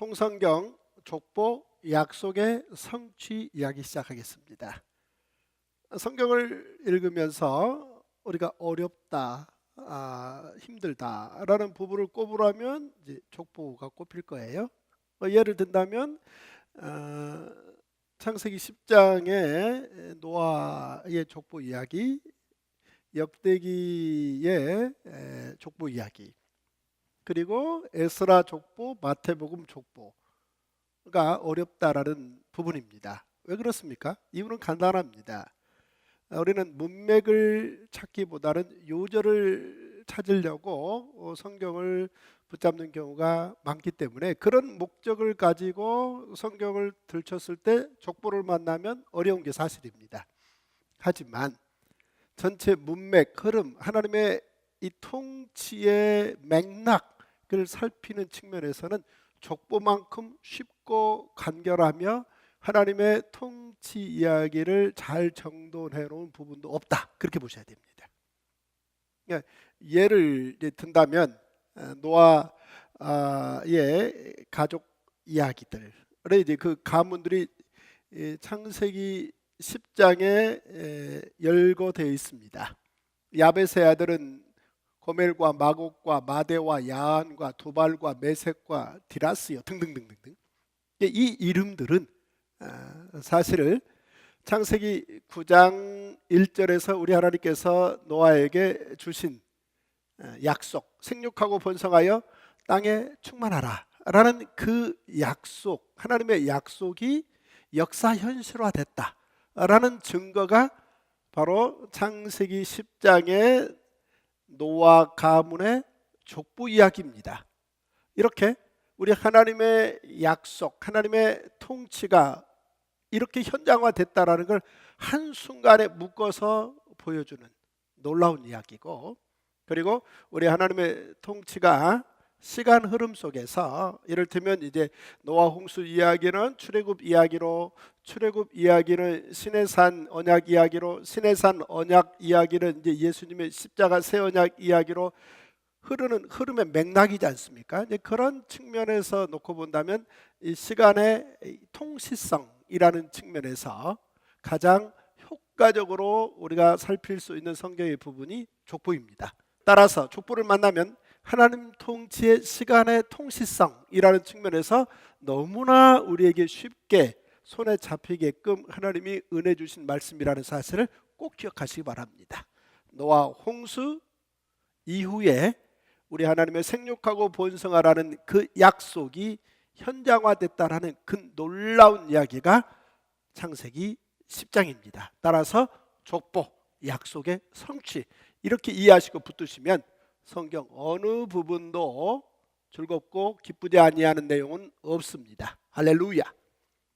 통성경 족보 약속의 성취 이야기 시작하겠습니다. 성경을 읽으면서 우리가 어렵다, 아, 힘들다라는 부분을 꼽으라면 이제 족보가 꼽힐 거예요. 어, 예를 든다면 어, 창세기 10장의 노아의 족보 이야기, 역대기의 에, 족보 이야기, 그리고 에스라 족보, 마태복음 족보가 어렵다라는 부분입니다. 왜 그렇습니까? 이유는 간단합니다. 우리는 문맥을 찾기보다는 요절을 찾으려고 어, 성경을 붙잡는 경우가 많기 때문에 그런 목적을 가지고 성경을 들쳤을 때 족보를 만나면 어려운 게 사실입니다. 하지만 전체 문맥, 흐름, 하나님의 이 통치의 맥락을 살피는 측면에서는 족보만큼 쉽고 간결하며 하나님의 통치 이야기를 잘 정돈해 놓은 부분도 없다. 그렇게 보셔야 됩니다. 그러니까 예를 든다면 어, 노아의 가족 이야기들. 이제 그 가문들이 창세기 10장에 열거되어 있습니다. 야벳의 아들은 고멜과 마곡과 마대와 야한과 두발과 메색과 디라스요 등등등등등. 이 이름들은 아, 사실을 창세기 9장 1절에서 우리 하나님께서 노아에게 주신 아, 약속, 생육하고 번성하여 땅에 충만하라 라는 그 약속, 하나님의 약속이 역사 현실화됐다 라는 증거가 바로 창세기 10장의 노아 가문의 족보 이야기입니다. 이렇게 우리 하나님의 약속, 하나님의 통치가 이렇게 현장화됐다라는 걸 한순간에 묶어서 보여주는 놀라운 이야기고 그리고 우리 하나님의 통치가 시간 흐름 속에서 이를테면 이제 노아 홍수 이야기는 출애굽 이야기로 출애굽 이야기는 신해산 언약 이야기로 신해산 언약 이야기는 이제 예수님의 십자가 새 언약 이야기로 흐르는 흐름의 맥락이지 않습니까? 이제 그런 측면에서 놓고 본다면 이 시간의 통시성이라는 측면에서 가장 효과적으로 우리가 살필 수 있는 성경의 부분이 족보입니다. 따라서 족보를 만나면 하나님 통치의 시간의 통시성이라는 측면에서 너무나 우리에게 쉽게 손에 잡히게끔 하나님이 은혜 주신 말씀이라는 사실을 꼭 기억하시기 바랍니다. 노아 홍수 이후에 우리 하나님의 생육하고 번성하라는 그 약속이 현장화됐다라는 그 놀라운 이야기가 창세기 10장입니다. 따라서 족보 약속의 성취 이렇게 이해하시고 붙드시면 성경 어느 부분도 즐겁고 기쁘지 아니하는 내용은 없습니다. 할렐루야.